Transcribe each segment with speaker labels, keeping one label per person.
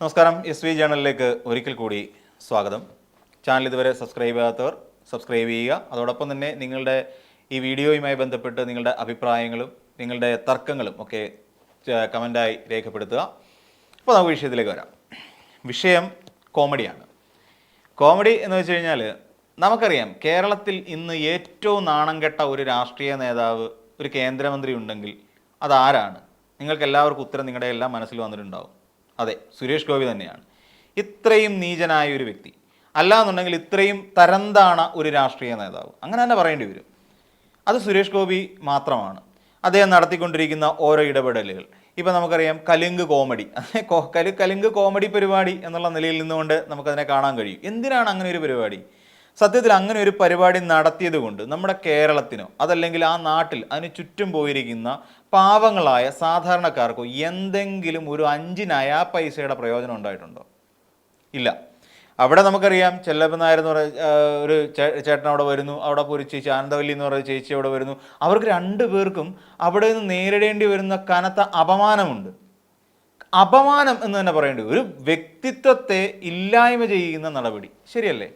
Speaker 1: നമസ്കാരം S V ജേണലിലേക്ക് ഒരിക്കൽ കൂടി സ്വാഗതം. ചാനൽ ഇതുവരെ സബ്സ്ക്രൈബ് ചെയ്യാത്തവർ സബ്സ്ക്രൈബ് ചെയ്യുക. അതോടൊപ്പം തന്നെ നിങ്ങളുടെ ഈ വീഡിയോയുമായി ബന്ധപ്പെട്ട് നിങ്ങളുടെ അഭിപ്രായങ്ങളും നിങ്ങളുടെ തർക്കങ്ങളും ഒക്കെ കമന്റായി രേഖപ്പെടുത്തുക. അപ്പോൾ നമുക്ക് വിഷയത്തിലേക്ക് വരാം. വിഷയം കോമഡിയാണ്. കോമഡി എന്ന് വെച്ച് കഴിഞ്ഞാൽ നമുക്കറിയാം കേരളത്തിൽ ഇന്ന് ഏറ്റവും നാണം കെട്ട ഒരു രാഷ്ട്രീയ നേതാവ് ഒരു കേന്ദ്രമന്ത്രി ഉണ്ടെങ്കിൽ അതാരാണ്? നിങ്ങൾക്ക് എല്ലാവർക്കും ഉത്തരം നിങ്ങളുടെ എല്ലാം മനസ്സിൽ വന്നിട്ടുണ്ടാവും. അതെ സുരേഷ് ഗോപി തന്നെയാണ്. ഇത്രയും നീചനായ ഒരു വ്യക്തി. അല്ലാന്നുണ്ടെങ്കിൽ ഇത്രയും തരംതാണ ഒരു രാഷ്ട്രീയ നേതാവ്. അങ്ങനെ തന്നെ പറയേണ്ടി വരും. അത് സുരേഷ് ഗോപി മാത്രമാണ്. അദ്ദേഹം നടത്തിക്കൊണ്ടിരിക്കുന്ന ഓരോ ഇടപെടലുകൾ. ഇപ്പം നമുക്കറിയാം കലുങ്ക് കോമഡി. കലു കലുങ്ക് കോമഡി പരിപാടി എന്നുള്ള നിലയിൽ നിന്നുകൊണ്ട് നമുക്കതിനെ കാണാൻ കഴിയും. എന്തിനാണ് അങ്ങനെ ഒരു പരിപാടി? സത്യത്തിൽ അങ്ങനെ ഒരു പരിപാടി നടത്തിയത് കൊണ്ട് നമ്മുടെ കേരളത്തിനോ അതല്ലെങ്കിൽ ആ നാട്ടിൽ അതിന് ചുറ്റും പോയിരിക്കുന്ന പാവങ്ങളായ സാധാരണക്കാർക്കോ എന്തെങ്കിലും ഒരു അഞ്ചിനായ ആ പൈസയുടെ പ്രയോജനം ഉണ്ടായിട്ടുണ്ടോ? ഇല്ല. അവിടെ നമുക്കറിയാം ചെല്ലപ്പൻ നായർ എന്ന് പറയുന്ന ഒരു ചേട്ടൻ അവിടെ വരുന്നു. അവിടെ ഒരു ചേച്ചി ആനന്ദവല്ലി എന്ന് പറയുന്ന ചേച്ചി അവിടെ വരുന്നു. അവർക്ക് രണ്ടു പേർക്കും അവിടെ നിന്ന് നേരിടേണ്ടി വരുന്ന കനത്ത അപമാനമുണ്ട്. അപമാനം എന്ന് തന്നെ പറയേണ്ടി ഒരു വ്യക്തിത്വത്തെ ഇല്ലായ്മ ചെയ്യുന്ന നടപടി. ശരിയല്ലേ?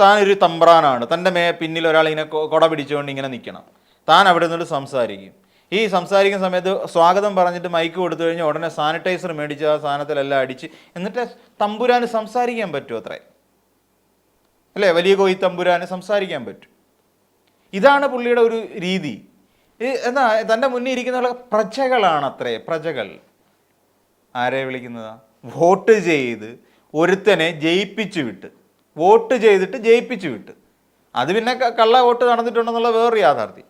Speaker 1: താൻ ഒരു തമ്പ്രാനാണ്. തന്റെ മേ പിന്നിൽ ഒരാൾ ഇങ്ങനെ കൊട പിടിച്ചുകൊണ്ട് ഇങ്ങനെ നിൽക്കണം. താൻ അവിടെ നിന്നിട്ട് സംസാരിക്കും. ഈ സംസാരിക്കുന്ന സമയത്ത് സ്വാഗതം പറഞ്ഞിട്ട് മൈക്ക് കൊടുത്തു കഴിഞ്ഞാൽ ഉടനെ സാനിറ്റൈസർ മേടിച്ച് ആ സാധനത്തിലെല്ലാം അടിച്ച് എന്നിട്ട് തമ്പുരാന് സംസാരിക്കാൻ പറ്റുമോ അത്രേ. അല്ലേ? വലിയ കോയി തമ്പുരാന് സംസാരിക്കാൻ പറ്റും. ഇതാണ് പുള്ളിയുടെ ഒരു രീതി. എന്നാ തന്റെ മുന്നിൽ ഇരിക്കുന്ന പ്രജകളാണ് അത്രേ പ്രജകൾ. ആരെ വിളിക്കുന്നതാ? വോട്ട് ചെയ്ത് ഒരുത്തനെ ജയിപ്പിച്ചു വിട്ട്. വോട്ട് ചെയ്തിട്ട് ജയിപ്പിച്ചു വിട്ട്. അത് പിന്നെ കള്ള വോട്ട് നടന്നിട്ടുണ്ടെന്നുള്ള വേറൊരു യാഥാർത്ഥ്യം.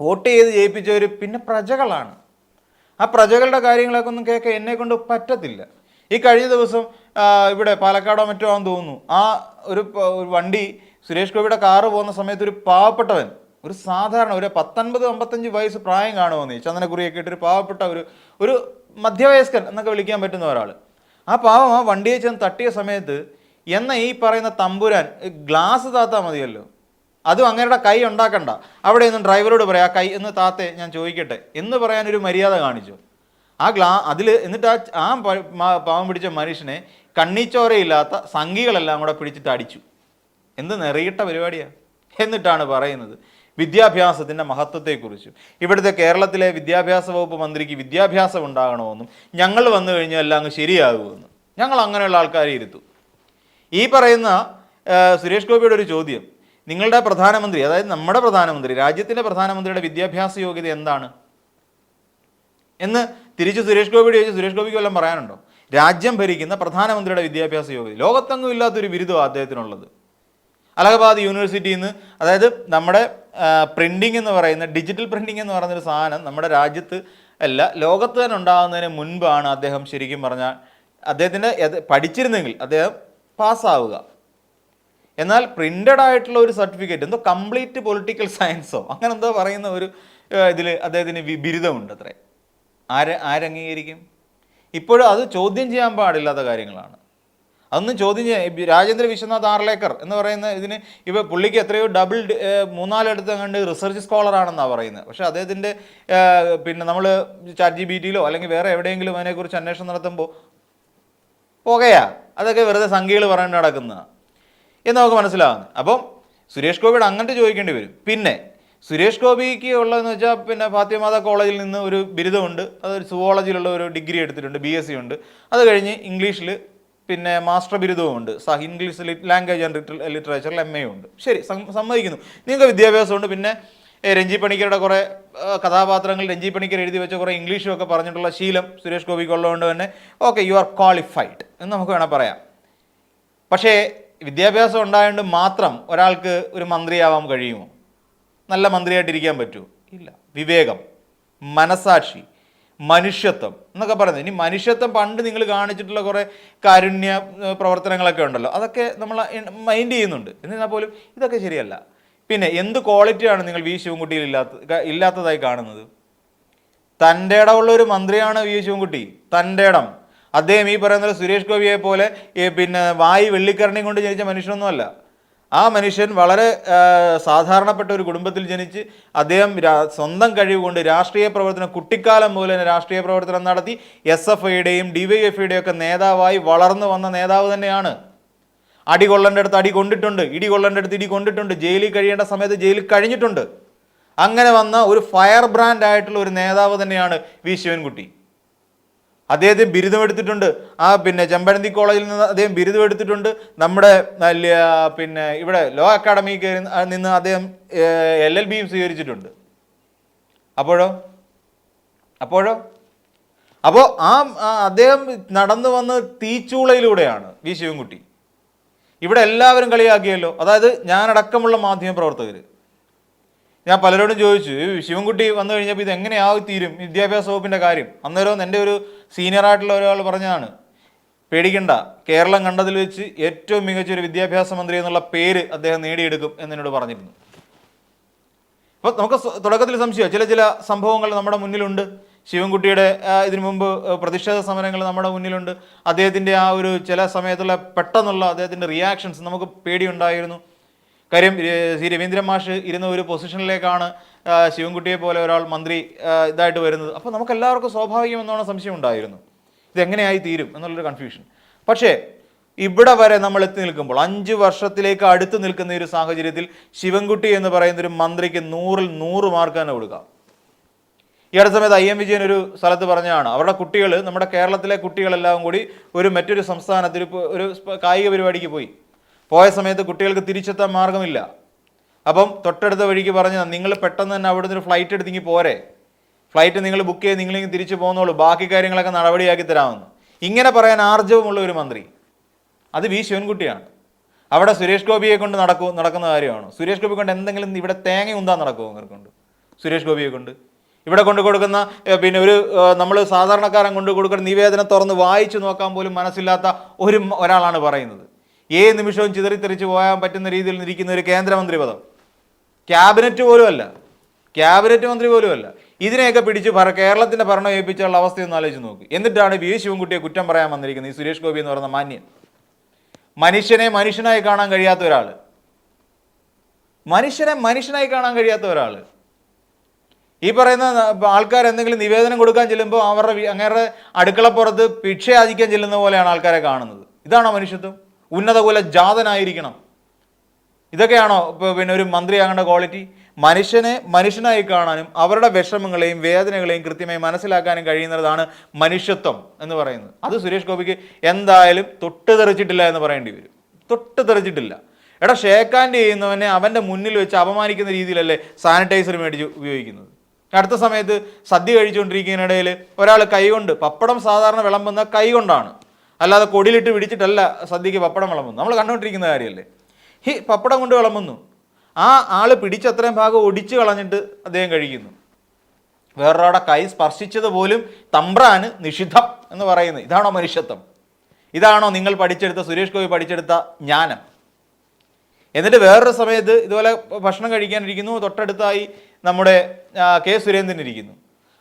Speaker 1: വോട്ട് ചെയ്ത് ജയിപ്പിച്ചവർ പിന്നെ പ്രജകളാണ്. ആ പ്രജകളുടെ കാര്യങ്ങളൊക്കെ ഒന്നും കേൾക്കാൻ എന്നെ കൊണ്ട് പറ്റത്തില്ല. ഈ കഴിഞ്ഞ ദിവസം ഇവിടെ പാലക്കാടോ മറ്റോ ആണെന്ന് തോന്നുന്നു. ആ ഒരു വണ്ടി സുരേഷ് ഗോപിയുടെ കാറ് പോകുന്ന സമയത്ത് ഒരു പാവപ്പെട്ടവൻ ഒരു സാധാരണ ഒരു പത്തൊൻപത് അമ്പത്തഞ്ച് വയസ്സ് പ്രായം കാണുമെന്ന് ചന്ദനക്കുറിയൊക്കെ ഇട്ട് ഒരു പാവപ്പെട്ട ഒരു ഒരു മധ്യവയസ്കൻ എന്നൊക്കെ വിളിക്കാൻ പറ്റുന്ന ഒരാൾ ആ പാവം ആ വണ്ടിയെ ചെന്ന് തട്ടിയ സമയത്ത് എന്ന ഈ പറയുന്ന തമ്പുരാൻ ഗ്ലാസ് താത്താൽ മതിയല്ലോ. അതും അങ്ങയുടെ കൈ ഉണ്ടാക്കണ്ട. അവിടെ നിന്ന് ഡ്രൈവറോട് പറയാം ആ കൈ എന്ന് താത്തെ ഞാൻ ചോദിക്കട്ടെ. എന്ന് പറയാൻ ഒരു മര്യാദ കാണിച്ചു. ആ ഗ്ലാ അതിൽ എന്നിട്ട് ആ ആ പാവം പിടിച്ച മനുഷ്യനെ കണ്ണീച്ചോരയില്ലാത്ത സംഘികളെല്ലാം കൂടെ പിടിച്ചിട്ട് അടിച്ചു. എന്ത് നെറിയിട്ട പരിപാടിയാണ് എന്നിട്ടാണ് പറയുന്നത്. വിദ്യാഭ്യാസത്തിന്റെ മഹത്വത്തെക്കുറിച്ചും. ഇവിടുത്തെ കേരളത്തിലെ വിദ്യാഭ്യാസ വകുപ്പ് മന്ത്രിക്ക് വിദ്യാഭ്യാസം ഉണ്ടാകണമെന്നും ഞങ്ങൾ വന്നു കഴിഞ്ഞാൽ എല്ലാം അങ്ങ് ശരിയാകുമെന്നും. ഞങ്ങൾ അങ്ങനെയുള്ള ആൾക്കാരെ ഇരുത്തും. ഈ പറയുന്ന സുരേഷ് ഗോപിയുടെ ഒരു ചോദ്യം. നിങ്ങളുടെ പ്രധാനമന്ത്രി അതായത് നമ്മുടെ പ്രധാനമന്ത്രി രാജ്യത്തിന്റെ പ്രധാനമന്ത്രിയുടെ വിദ്യാഭ്യാസ യോഗ്യത എന്താണ്? എന്ന് തിരിച്ച് സുരേഷ് ഗോപിയോട് ചോദിച്ച് സുരേഷ് ഗോപിക്ക് വല്ലതും പറയാനുണ്ടോ? രാജ്യം ഭരിക്കുന്ന പ്രധാനമന്ത്രിയുടെ വിദ്യാഭ്യാസ യോഗ്യത. ലോകത്തെങ്ങും ഇല്ലാത്തൊരു ബിരുദമാണ് അദ്ദേഹത്തിനുള്ളത്. അലഹബാദ് യൂണിവേഴ്സിറ്റിയിൽ നിന്ന് അതായത് നമ്മുടെ പ്രിന്റിംഗ് എന്ന് പറയുന്ന ഡിജിറ്റൽ പ്രിന്റിംഗ് എന്ന് പറയുന്നൊരു സാധനം നമ്മുടെ രാജ്യത്ത് അല്ല ലോകത്ത് തന്നെ ഉണ്ടാകുന്നതിന് മുൻപാണ് അദ്ദേഹം ശരിക്കും പറഞ്ഞാൽ അദ്ദേഹത്തിന്റെ പഠിച്ചിരുന്നെങ്കിൽ അദ്ദേഹം പാസ്സാവുക. എന്നാൽ പ്രിന്റഡ് ആയിട്ടുള്ള ഒരു സർട്ടിഫിക്കറ്റ് എന്തോ കംപ്ലീറ്റ് പൊളിറ്റിക്കൽ സയൻസോ അങ്ങനെ എന്തോ പറയുന്ന ഒരു ഇതിൽ അദ്ദേഹത്തിന് ബിരുദമുണ്ട് അത്രേ. ആര് ആരംഗീകരിക്കും? ഇപ്പോഴും അത് ചോദ്യം ചെയ്യാൻ പാടില്ലാത്ത കാര്യങ്ങളാണ്. അതൊന്നും ചോദ്യം ചെയ്യാൻ രാജേന്ദ്ര വിശ്വനാഥ് ആർലേക്കർ എന്ന് പറയുന്ന ഇതിന് ഇപ്പോൾ പുള്ളിക്ക് എത്രയോ ഡബിൾ മൂന്നാലെടുത്ത് കണ്ട് റിസർച്ച് സ്കോളറാണെന്നാണ് പറയുന്നത്. പക്ഷേ അദ്ദേഹത്തിന്റെ പിന്നെ നമ്മൾ ചാറ്റ് ജി ബി ടിയിലോ അല്ലെങ്കിൽ വേറെ എവിടെയെങ്കിലും അതിനെക്കുറിച്ച് അന്വേഷണം നടത്തുമ്പോൾ പുകയാ. അതൊക്കെ വെറുതെ സംഖ്യകൾ പറഞ്ഞ് നടക്കുന്നതാണ് എന്ന് നമുക്ക് മനസ്സിലാവുന്നത് അപ്പം സുരേഷ് ഗോപിയുടെ അങ്ങോട്ട് ചോദിക്കേണ്ടി വരും. പിന്നെ സുരേഷ് ഗോപിക്ക് ഉള്ളതെന്ന് വെച്ചാൽ പിന്നെ ഫാത്തിമാത കോളേജിൽ നിന്ന് ഒരു ബിരുദമുണ്ട്. അതൊരു സുവോളജിയിലുള്ള ഒരു ഡിഗ്രി എടുത്തിട്ടുണ്ട് ബി എസ് സി ഉണ്ട്. അത് കഴിഞ്ഞ് ഇംഗ്ലീഷിൽ പിന്നെ മാസ്റ്റർ ബിരുദവും ഉണ്ട്. സഹ ഇംഗ്ലീഷ് ലാംഗ്വേജ് ആൻഡ് ലിറ്ററേച്ചറിൽ എം എ ഉണ്ട്. ശരി സമ്മതിക്കുന്നു. നിങ്ങൾക്ക് വിദ്യാഭ്യാസമുണ്ട് പിന്നെ രഞ്ജി പണിക്കരുടെ കുറേ കഥാപാത്രങ്ങൾ രഞ്ജി പണിക്കർ എഴുതി വെച്ച കുറേ ഇംഗ്ലീഷും ഒക്കെ പറഞ്ഞിട്ടുള്ള ശീലം സുരേഷ് ഗോപിക്ക് ഉള്ളതുകൊണ്ട് തന്നെ. ഓക്കെ യു ആർ ക്വാളിഫൈഡ് എന്ന് നമുക്ക് വേണേൽ പറയാം. പക്ഷേ വിദ്യാഭ്യാസം ഉണ്ടായതുകൊണ്ട് മാത്രം ഒരാൾക്ക് ഒരു മന്ത്രിയാവാൻ കഴിയുമോ? നല്ല മന്ത്രിയായിട്ടിരിക്കാൻ പറ്റുമോ ഇല്ല. വിവേകം മനസാക്ഷി മനുഷ്യത്വം എന്നൊക്കെ പറയുന്നത്. ഇനി മനുഷ്യത്വം പണ്ട് നിങ്ങൾ കാണിച്ചിട്ടുള്ള കുറേ കാരുണ്യ പ്രവർത്തനങ്ങളൊക്കെ ഉണ്ടല്ലോ. അതൊക്കെ നമ്മൾ മൈൻഡ് ചെയ്യുന്നുണ്ട്. എന്നിരുന്നാൽ പോലും ഇതൊക്കെ ശരിയല്ല. പിന്നെ എന്ത് ക്വാളിറ്റിയാണ് നിങ്ങൾ വി ശിവൻകുട്ടിയിൽ ഇല്ലാത്ത ഇല്ലാത്തതായി കാണുന്നത്? തന്റെ ഇടമുള്ള ഒരു മന്ത്രിയാണ് വി ശിവൻകുട്ടി. തന്റെ ഇടം. അദ്ദേഹം ഈ പറയുന്ന സുരേഷ് ഗോപിയെ പോലെ പിന്നെ വായി വെള്ളിക്കരണിയും കൊണ്ട് ജനിച്ച മനുഷ്യനൊന്നുമല്ല. ആ മനുഷ്യൻ വളരെ സാധാരണപ്പെട്ട ഒരു കുടുംബത്തിൽ ജനിച്ച് അദ്ദേഹം സ്വന്തം കഴിവ് കൊണ്ട് രാഷ്ട്രീയ പ്രവർത്തനം കുട്ടിക്കാലം മുതൽ തന്നെ രാഷ്ട്രീയ പ്രവർത്തനം നടത്തി എസ് എഫ് ഐയുടെയും ഡി വൈ എഫ് ഐയുടെയും ഒക്കെ നേതാവായി വളർന്നു വന്ന നേതാവ് തന്നെയാണ്. അടി കൊള്ളേണ്ട അടുത്ത് അടി കൊണ്ടിട്ടുണ്ട് ഇടി കൊള്ളേണ്ട അടുത്ത് ഇടി കൊണ്ടിട്ടുണ്ട് ജയിലിൽ കഴിയേണ്ട സമയത്ത് ജയിലിൽ കഴിഞ്ഞിട്ടുണ്ട്. അങ്ങനെ വന്ന ഒരു ഫയർ ബ്രാൻഡ് ആയിട്ടുള്ള ഒരു നേതാവ് തന്നെയാണ് വി. ശിവൻകുട്ടി. അദ്ദേഹത്തെ ബിരുദമെടുത്തിട്ടുണ്ട് ആ പിന്നെ ചെമ്പഴന്തി കോളേജിൽ നിന്ന് അദ്ദേഹം ബിരുദമെടുത്തിട്ടുണ്ട് നമ്മുടെ പിന്നെ ഇവിടെ ലോ അക്കാഡമി നിന്ന് അദ്ദേഹം എൽ എൽ ബിയും സ്വീകരിച്ചിട്ടുണ്ട്. അപ്പോഴോ? അപ്പോഴോ? അപ്പോൾ ആ അദ്ദേഹം നടന്നു വന്ന് തീച്ചൂളയിലൂടെയാണ് വി. ശിവൻകുട്ടി. ഇവിടെ എല്ലാവരും കളിയാക്കിയല്ലോ. അതായത് ഞാനടക്കമുള്ള മാധ്യമ പ്രവർത്തകർ ഞാൻ പലരോടും ചോദിച്ചു ശിവൻകുട്ടി വന്നു കഴിഞ്ഞപ്പോൾ ഇത് എങ്ങനെയാവും തീരും വിദ്യാഭ്യാസ വകുപ്പിന്റെ കാര്യം. അന്നേരം എന്റെ ഒരു സീനിയർ ആയിട്ടുള്ള ഒരാൾ പറഞ്ഞതാണ് പേടിക്കണ്ട. കേരളം കണ്ടതിൽ വെച്ച് ഏറ്റവും മികച്ച ഒരു വിദ്യാഭ്യാസ മന്ത്രി എന്നുള്ള പേര് അദ്ദേഹം നേടിയെടുക്കും എന്നോട് പറഞ്ഞിരുന്നു. അപ്പോൾ നമുക്ക് തുടക്കത്തിൽ സംശയം ചില ചില സംഭവങ്ങൾ നമ്മുടെ മുന്നിലുണ്ട്. ശിവൻകുട്ടിയുടെ ഇതിനു മുമ്പ് പ്രതിഷേധ സമരങ്ങൾ നമ്മുടെ മുന്നിലുണ്ട്. അദ്ദേഹത്തിന്റെ ആ ഒരു ചില സമയത്തുള്ള പെട്ടെന്നുള്ള അദ്ദേഹത്തിന്റെ റിയാക്ഷൻസ് നമുക്ക് പേടിയുണ്ടായിരുന്നു. കാര്യം സി രവീന്ദ്രൻ മാഷ് ഇരുന്ന ഒരു പൊസിഷനിലേക്കാണ് ശിവൻകുട്ടിയെ പോലെ ഒരാൾ മന്ത്രി ഇതായിട്ട് വരുന്നത്. അപ്പോൾ നമുക്ക് എല്ലാവർക്കും സ്വാഭാവികമെന്നോണം സംശയം ഉണ്ടായിരുന്നു ഇതെങ്ങനെയായി തീരും എന്നുള്ളൊരു കൺഫ്യൂഷൻ പക്ഷേ ഇവിടെ വരെ നമ്മൾ എത്തി നിൽക്കുമ്പോൾ അഞ്ച് വർഷത്തിലേക്ക് അടുത്ത് നിൽക്കുന്ന ഒരു സാഹചര്യത്തിൽ ശിവൻകുട്ടി എന്ന് പറയുന്ന ഒരു മന്ത്രിക്ക് നൂറിൽ നൂറ് മാർക്ക് തന്നെ കൊടുക്കാം. ഈ അടുത്ത സമയത്ത് ഐ എം വിജയൻ ഒരു സ്ഥലത്ത് പറഞ്ഞതാണ്. അവരുടെ കുട്ടികൾ നമ്മുടെ കേരളത്തിലെ കുട്ടികളെല്ലാം കൂടി ഒരു മറ്റൊരു സംസ്ഥാനത്തിൽ ഒരു കായിക പരിപാടിക്ക് പോയി. പോയ സമയത്ത് കുട്ടികൾക്ക് തിരിച്ചെത്താൻ മാർഗമില്ല. അപ്പം തൊട്ടടുത്ത വഴിക്ക് പറഞ്ഞു നിങ്ങൾ പെട്ടെന്ന് തന്നെ അവിടുന്ന് ഒരു ഫ്ലൈറ്റ് എടുത്തിങ്ങി പോരെ. ഫ്ലൈറ്റ് നിങ്ങൾ ബുക്ക് ചെയ്ത് നിങ്ങളിങ്ങ് തിരിച്ചു പോകുന്നോളൂ ബാക്കി കാര്യങ്ങളൊക്കെ നടപടിയാക്കി തരാമെന്ന്. ഇങ്ങനെ പറയാൻ ആർജവമുള്ള ഒരു മന്ത്രി. അത് വി. ശിവൻകുട്ടിയാണ്. അവിടെ സുരേഷ് ഗോപിയെ കൊണ്ട് നടക്കൂ നടക്കുന്ന കാര്യമാണ്? സുരേഷ് ഗോപി കൊണ്ട് എന്തെങ്കിലും ഇവിടെ തേങ്ങ ഉന്താൻ നടക്കുമോ അങ്ങനെ കൊണ്ട് സുരേഷ് ഗോപിയെ കൊണ്ട്? ഇവിടെ കൊണ്ട് കൊടുക്കുന്ന പിന്നെ ഒരു നമ്മൾ സാധാരണക്കാരൻ കൊണ്ട് കൊടുക്കുന്ന നിവേദനം തുറന്ന് വായിച്ചു നോക്കാൻ പോലും മനസ്സില്ലാത്ത ഒരു ഒരാളാണ് പറയുന്നത്. ഏത് നിമിഷവും ചിതറിത്തെറിച്ച് പോകാൻ പറ്റുന്ന രീതിയിൽ ഇരിക്കുന്ന ഒരു കേന്ദ്രമന്ത്രി പദം. ക്യാബിനറ്റ് പോലും അല്ല. ക്യാബിനറ്റ് മന്ത്രി പോലും അല്ല. ഇതിനെയൊക്കെ പിടിച്ച് ഭര കേരളത്തിന്റെ ഭരണം ഏൽപ്പിച്ചുള്ള അവസ്ഥയൊന്ന് ആലോചിച്ച് നോക്ക്. എന്നിട്ടാണ് വി. ശിവൻകുട്ടിയെ കുറ്റം പറയാൻ വന്നിരിക്കുന്നത് ഈ സുരേഷ് ഗോപി എന്ന് പറയുന്ന മാന്യൻ. മനുഷ്യനെ മനുഷ്യനായി കാണാൻ കഴിയാത്ത ഒരാൾ മനുഷ്യനെ മനുഷ്യനായി കാണാൻ കഴിയാത്ത ഒരാൾ ഈ പറയുന്ന ആൾക്കാർ എന്തെങ്കിലും നിവേദനം കൊടുക്കാൻ ചെല്ലുമ്പോൾ അവരുടെ അങ്ങേരുടെ അടുക്കളപ്പുറത്ത് ഭിക്ഷയാചിക്കാൻ ചെല്ലുന്ന പോലെയാണ് ആൾക്കാരെ കാണുന്നത്. ഇതാണോ മനുഷ്യത്വം? ഉന്നത പോലെ ജാതനായിരിക്കണം. ഇതൊക്കെയാണോ പിന്നെ ഒരു മന്ത്രിയാകേണ്ട ക്വാളിറ്റി? മനുഷ്യനെ മനുഷ്യനായി കാണാനും അവരുടെ വിഷമങ്ങളെയും വേദനകളെയും കൃത്യമായി മനസ്സിലാക്കാനും കഴിയുന്നതാണ് മനുഷ്യത്വം എന്ന് പറയുന്നത്. അത് സുരേഷ് ഗോപിക്ക് എന്തായാലും തൊട്ട് തെറിച്ചിട്ടില്ല എന്ന് പറയേണ്ടി വരും. തൊട്ട് തെറിച്ചിട്ടില്ല. എടാ ഷേക്കാന്റെ ചെയ്യുന്നവനെ അവന്റെ മുന്നിൽ വെച്ച് അപമാനിക്കുന്ന രീതിയിലല്ലേ സാനിറ്റൈസർ മേടിച്ച് ഉപയോഗിക്കുന്നത്? അടുത്ത സമയത്ത് സദ്യ കഴിച്ചുകൊണ്ടിരിക്കുന്നതിനിടയിൽ ഒരാൾ കൈകൊണ്ട് പപ്പടം സാധാരണ വിളമ്പുന്ന കൈ കൊണ്ടാണ്. അല്ലാതെ കൊടിയിലിട്ട് പിടിച്ചിട്ടല്ല സദ്യക്ക് പപ്പടം വിളമ്പുന്നത്. നമ്മൾ കണ്ടുകൊണ്ടിരിക്കുന്ന കാര്യമല്ലേ ഹി പപ്പടം കൊണ്ട് വിളമ്പുന്നു. ആ ആൾ പിടിച്ചത്രയും ഭാഗം ഒടിച്ചു കളഞ്ഞിട്ട് അദ്ദേഹം കഴിക്കുന്നു. വേറൊരാളുടെ കൈ സ്പർശിച്ചത് പോലും തമ്പ്രാന് നിഷിദ്ധം എന്ന് പറയുന്നത്. ഇതാണോ മനുഷ്യത്വം? ഇതാണോ നിങ്ങൾ പഠിച്ചെടുത്ത സുരേഷ് ഗോപി പഠിച്ചെടുത്ത ജ്ഞാനം? എന്നിട്ട് വേറൊരു സമയത്ത് ഇതുപോലെ ഭക്ഷണം കഴിക്കാനിരിക്കുന്നു. തൊട്ടടുത്തായി നമ്മുടെ കെ സുരേന്ദ്രൻ ഇരിക്കുന്നു.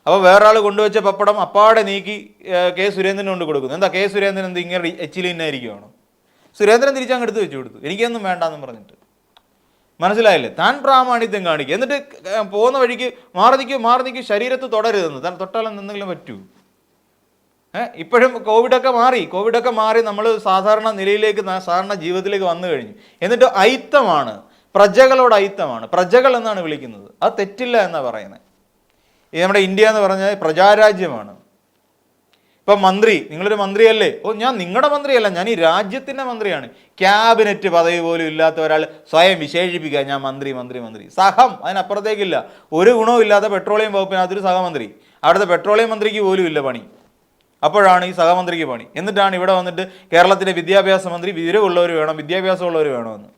Speaker 1: അപ്പോൾ വേറൊരാൾ കൊണ്ടുവച്ച പപ്പടം അപ്പാടെ നീക്കി കെ സുരേന്ദ്രൻ കൊണ്ട് കൊടുക്കുന്നു. എന്താ കെ സുരേന്ദ്രൻ എന്ത് ഇങ്ങനെ എച്ചിൽ ഇന്നായിരിക്കുവാണോ സുരേന്ദ്രൻ തിരിച്ചങ്ങ് എടുത്ത് വെച്ച് കൊടുത്തു. എനിക്കൊന്നും വേണ്ടെന്ന് പറഞ്ഞിട്ട്. മനസ്സിലായില്ലേ? താൻ പ്രാമാണിത്യം കാണിക്കുക. എന്നിട്ട് പോകുന്ന വഴിക്ക് മാറി നിൽക്കും ശരീരത്ത് തുടരുതെന്ന്. താൻ തൊട്ടാലും എന്തെങ്കിലും പറ്റൂ. ഏഹ് ഇപ്പോഴും കോവിഡൊക്കെ മാറി. കോവിഡൊക്കെ മാറി നമ്മൾ സാധാരണ നിലയിലേക്ക് സാധാരണ ജീവിതത്തിലേക്ക് വന്നു കഴിഞ്ഞു. എന്നിട്ട് ഐത്തമാണ് പ്രജകളോട് അയിത്തമാണ് പ്രജകൾ എന്നാണ് വിളിക്കുന്നത്. അത് തെറ്റില്ല എന്നാണ് പറയുന്നത്. ഈ നമ്മുടെ ഇന്ത്യ എന്ന് പറഞ്ഞാൽ പ്രജാരാജ്യമാണ്. ഇപ്പം മന്ത്രി നിങ്ങളൊരു മന്ത്രിയല്ലേ? ഓ ഞാൻ നിങ്ങളുടെ മന്ത്രിയല്ല. ഞാൻ ഈ രാജ്യത്തിന്റെ മന്ത്രിയാണ്. ക്യാബിനറ്റ് പദവി പോലും ഇല്ലാത്ത ഒരാൾ സ്വയം വിശേഷിപ്പിക്കുക ഞാൻ മന്ത്രി മന്ത്രി മന്ത്രി. സഹം അതിനപ്പുറത്തേക്കില്ല. ഒരു ഗുണവും ഇല്ലാത്ത പെട്രോളിയം വകുപ്പിനകത്തൊരു സഹമന്ത്രി. അവിടുത്തെ പെട്രോളിയം മന്ത്രിക്ക് പോലും ഇല്ല പണി. അപ്പോഴാണ് ഈ സഹമന്ത്രിക്ക് പണി. എന്നിട്ടാണ് ഇവിടെ വന്നിട്ട് കേരളത്തിലെ വിദ്യാഭ്യാസ മന്ത്രി വിവരമുള്ളവർ വേണം വിദ്യാഭ്യാസമുള്ളവർ വേണമെന്ന്.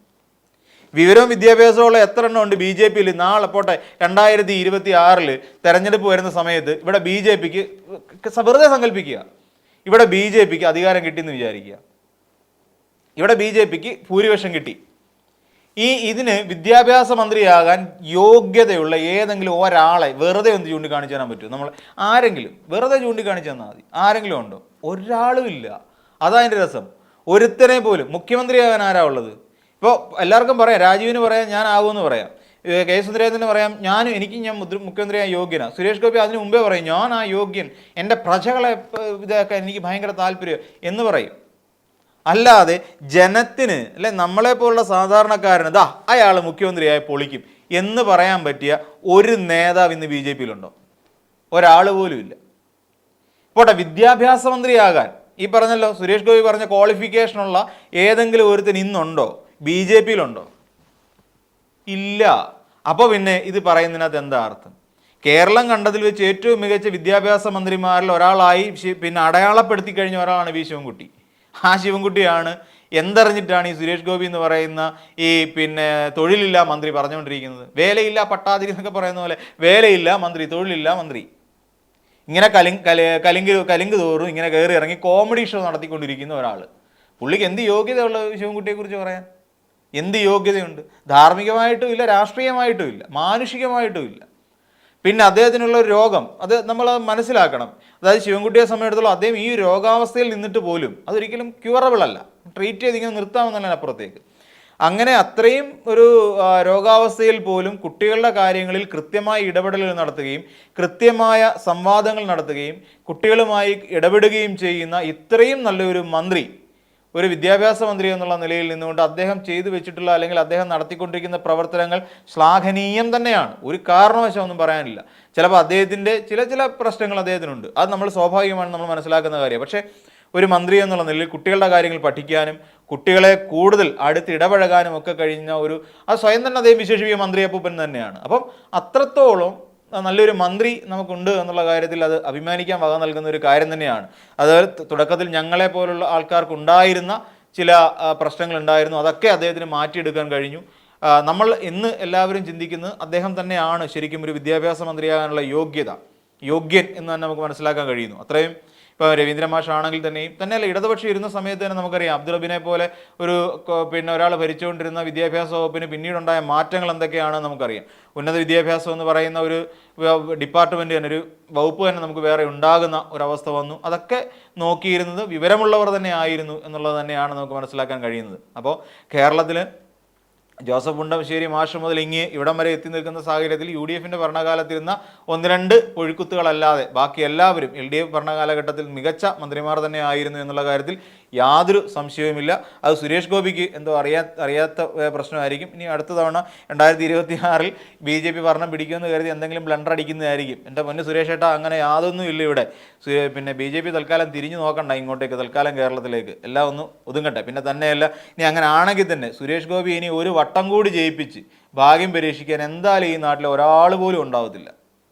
Speaker 1: വിവരവും വിദ്യാഭ്യാസവും ഉള്ള എത്ര എണ്ണം ഉണ്ട് ബി ജെ പിയിൽ? നാളെ പോട്ടെ രണ്ടായിരത്തി ഇരുപത്തി ആറിൽ തെരഞ്ഞെടുപ്പ് വരുന്ന സമയത്ത് ഇവിടെ ബി ജെ പിക്ക് വെറുതെ സങ്കല്പിക്കുക. ഇവിടെ ബി ജെ പിക്ക് അധികാരം കിട്ടിയെന്ന് വിചാരിക്കുക. ഇവിടെ ബി ജെ പിക്ക് ഭൂരിപക്ഷം കിട്ടി. ഈ ഇതിന് വിദ്യാഭ്യാസ മന്ത്രിയാകാൻ യോഗ്യതയുള്ള ഏതെങ്കിലും ഒരാളെ വെറുതെ ഒന്ന് ചൂണ്ടിക്കാണിച്ചു തരാൻ പറ്റുമോ? നമ്മൾ ആരെങ്കിലും വെറുതെ ചൂണ്ടിക്കാണിച്ചു തന്നാൽ മതി. ആരെങ്കിലും ഉണ്ടോ? ഒരാളും ഇല്ല. അതാ രസം. ഒരുത്തനെ പോലും മുഖ്യമന്ത്രിയാകാൻ ആരാ ഉള്ളത്? ഇപ്പോൾ എല്ലാവർക്കും പറയാം രാജീവിന് പറയാം ഞാൻ ആകുമെന്ന് പറയാം കെ സുന്ദരേന്ദ്രന് പറയാം ഞാൻ എനിക്ക് ഞാൻ മുദ്ര- മുഖ്യമന്ത്രിയായ യോഗ്യനാണ് സുരേഷ് ഗോപി അതിന് മുമ്പേ പറയും ഞാൻ ആ യോഗ്യൻ എന്റെ പ്രജകളെ ഇതാക്കാൻ എനിക്ക് ഭയങ്കര താല്പര്യം എന്ന് പറയും. അല്ലാതെ ജനത്തിന് അല്ലെ നമ്മളെ പോലുള്ള സാധാരണക്കാരന് ദാ അയാൾ മുഖ്യമന്ത്രിയായി പൊളിക്കും എന്ന് പറയാൻ പറ്റിയ ഒരു നേതാവ് ഇന്ന് ബി ജെ പിയിലുണ്ടോ? ഒരാൾ പോലും ഇല്ല. പോട്ടെ വിദ്യാഭ്യാസ മന്ത്രിയാകാൻ ഈ പറഞ്ഞല്ലോ സുരേഷ് ഗോപി പറഞ്ഞ ക്വാളിഫിക്കേഷനുള്ള ഏതെങ്കിലും ഒരുത്തിന് ഇന്നുണ്ടോ? ബി ജെ പിയിലുണ്ടോ? ഇല്ല. അപ്പോൾ പിന്നെ ഇത് പറയുന്നതിനകത്ത് എന്താ അർത്ഥം? കേരളം കണ്ടതിൽ വെച്ച് ഏറ്റവും മികച്ച വിദ്യാഭ്യാസ മന്ത്രിമാരിൽ ഒരാളായി പിന്നെ അടയാളപ്പെടുത്തി കഴിഞ്ഞ ഒരാളാണ് വി ശിവൻകുട്ടി. ആ ശിവൻകുട്ടിയാണ് എന്തറിഞ്ഞിട്ടാണ് ഈ സുരേഷ് ഗോപി എന്ന് പറയുന്ന ഈ പിന്നെ തൊഴിലില്ല മന്ത്രി പറഞ്ഞുകൊണ്ടിരിക്കുന്നത്? വേലയില്ല പട്ടാതിരി എന്നൊക്കെ പറയുന്ന പോലെ വേലയില്ല മന്ത്രി തൊഴിലില്ല മന്ത്രി. ഇങ്ങനെ കല കലിങ്ക് കലിങ്ക് തോറും ഇങ്ങനെ കയറി ഇറങ്ങി കോമഡി ഷോ നടത്തിക്കൊണ്ടിരിക്കുന്ന ഒരാൾ പുള്ളിക്ക് എന്ത് യോഗ്യതയുള്ള ശിവൻകുട്ടിയെക്കുറിച്ച് പറയാൻ? എന്ത് യോഗ്യതയുണ്ട്? ധാർമ്മികമായിട്ടും ഇല്ല രാഷ്ട്രീയമായിട്ടും ഇല്ല മാനുഷികമായിട്ടും ഇല്ല പിന്നെ അദ്ദേഹത്തിനുള്ള രോഗം അത് നമ്മൾ മനസ്സിലാക്കണം. അതായത് ശിവൻകുട്ടിയെ സമയത്തോളം അദ്ദേഹം ഈ രോഗാവസ്ഥയിൽ നിന്നിട്ട് പോലും അതൊരിക്കലും ക്യൂറബിൾ അല്ല. ട്രീറ്റ് ചെയ്ത് ഇങ്ങനെ നിർത്താമെന്നല്ല അപ്പുറത്തേക്ക്. അങ്ങനെ അത്രയും ഒരു രോഗാവസ്ഥയിൽ പോലും കുട്ടികളുടെ കാര്യങ്ങളിൽ കൃത്യമായ ഇടപെടലുകൾ നടത്തുകയും കൃത്യമായ സംവാദങ്ങൾ നടത്തുകയും കുട്ടികളുമായി ഇടപെടുകയും ചെയ്യുന്ന ഇത്രയും നല്ലൊരു മന്ത്രി ഒരു വിദ്യാഭ്യാസ മന്ത്രി എന്നുള്ള നിലയിൽ നിന്നുകൊണ്ട് അദ്ദേഹം ചെയ്തു വെച്ചിട്ടുള്ള അല്ലെങ്കിൽ അദ്ദേഹം നടത്തിക്കൊണ്ടിരിക്കുന്ന പ്രവർത്തനങ്ങൾ ശ്ലാഘനീയം തന്നെയാണ്. ഒരു കാരണവശം ഒന്നും പറയാനില്ല. ചിലപ്പോൾ അദ്ദേഹത്തിന്റെ ചില ചില പ്രശ്നങ്ങൾ അദ്ദേഹത്തിനുണ്ട്. അത് നമ്മൾ സ്വാഭാവികമാണ് നമ്മൾ മനസ്സിലാക്കുന്ന കാര്യം പക്ഷേ ഒരു മന്ത്രി എന്നുള്ള നിലയിൽ കുട്ടികളുടെ കാര്യങ്ങൾ പഠിക്കാനും കുട്ടികളെ കൂടുതൽ അടുത്ത് ഇടപഴകാനും ഒക്കെ കഴിഞ്ഞ ഒരു അത് സ്വയം തന്നെ അദ്ദേഹം വിശേഷിപ്പിക്കുക മന്ത്രിയപ്പൂപ്പൻ തന്നെയാണ്. അപ്പം അത്രത്തോളം നല്ലൊരു മന്ത്രി നമുക്കുണ്ട് എന്നുള്ള കാര്യത്തിൽ അത് അഭിമാനിക്കാൻ വക നൽകുന്ന ഒരു കാര്യം തന്നെയാണ്. അത് തുടക്കത്തിൽ ഞങ്ങളെ പോലുള്ള ആൾക്കാർക്ക് ഉണ്ടായിരുന്ന ചില പ്രശ്നങ്ങൾ ഉണ്ടായിരുന്നു അതൊക്കെ അദ്ദേഹത്തിന് മാറ്റിയെടുക്കാൻ കഴിഞ്ഞു. നമ്മൾ ഇന്ന് എല്ലാവരും ചിന്തിക്കുന്നത് അദ്ദേഹം തന്നെയാണ് ശരിക്കും ഒരു വിദ്യാഭ്യാസ മന്ത്രിയാകാനുള്ള യോഗ്യത. യോഗ്യൻ എന്ന് തന്നെ നമുക്ക് മനസ്സിലാക്കാൻ കഴിയുന്നു. അത്രയും ഇപ്പോൾ രവീന്ദ്ര മാഷ് ആണെങ്കിൽ തന്നെയും തന്നെയല്ല ഇടതുപക്ഷം ഇരുന്ന സമയത്ത് തന്നെ നമുക്കറിയാം അബ്ദുൾ അബിനെ പോലെ ഒരു പിന്നെ ഒരാൾ ഭരിച്ചുകൊണ്ടിരുന്ന വിദ്യാഭ്യാസ വകുപ്പിന് പിന്നീടുണ്ടായ മാറ്റങ്ങൾ എന്തൊക്കെയാണ് നമുക്കറിയാം. ഉന്നത വിദ്യാഭ്യാസം എന്ന് പറയുന്ന ഒരു ഡിപ്പാർട്ട്മെന്റ് തന്നെ ഒരു വകുപ്പ് തന്നെ നമുക്ക് വേറെ ഉണ്ടാകുന്ന ഒരവസ്ഥ വന്നു. അതൊക്കെ നോക്കിയിരുന്നത് വിവരമുള്ളവർ തന്നെ ആയിരുന്നു എന്നുള്ളത് തന്നെയാണ് നമുക്ക് മനസ്സിലാക്കാൻ കഴിയുന്നത്. അപ്പോൾ കേരളത്തിൽ ജോസഫ് മുണ്ടശ്ശേരി മാഷ് മുതൽ ഇങ്ങ് ഇവിടം വരെ എത്തി നിൽക്കുന്ന സാഹചര്യത്തിൽ യു ഡി എഫിന്റെ ഭരണകാലത്തിരുന്ന ഒന്ന് രണ്ട് ഒഴുക്കുത്തുകളല്ലാതെ ബാക്കി എല്ലാവരും എൽ ഡി എഫ് ഭരണകാലഘട്ടത്തിൽ മികച്ച മന്ത്രിമാർ തന്നെ ആയിരുന്നു എന്നുള്ള കാര്യത്തിൽ യാതൊരു സംശയവുമില്ല. അത് സുരേഷ് ഗോപിക്ക് എന്തോ അറിയാ അറിയാത്ത പ്രശ്നമായിരിക്കും. ഇനി അടുത്ത തവണ രണ്ടായിരത്തി ഇരുപത്തി ആറിൽ ബി ജെ പി ഭരണം പിടിക്കുമെന്ന് കരുതി എന്തെങ്കിലും ബ്ലണ്ടർ അടിക്കുന്നതായിരിക്കും. എന്റെ പൊന്ന് സുരേഷ് ഏട്ടാ അങ്ങനെ യാതൊന്നും ഇല്ല ഇവിടെ. പിന്നെ ബി ജെ പി തൽക്കാലം തിരിഞ്ഞു നോക്കണ്ട ഇങ്ങോട്ടേക്ക് തൽക്കാലം കേരളത്തിലേക്ക്. എല്ലാം ഒന്ന് ഒതുങ്ങട്ടെ. പിന്നെ തന്നെയല്ല ഇനി അങ്ങനെ ആണെങ്കിൽ തന്നെ സുരേഷ് ഗോപി ഇനി ഒരു വട്ടം കൂടി ജയിപ്പിച്ച് ഭാഗ്യം പരീക്ഷിക്കാൻ എന്തായാലും ഈ നാട്ടിൽ ഒരാൾ പോലും ഉണ്ടാവത്തില്ല.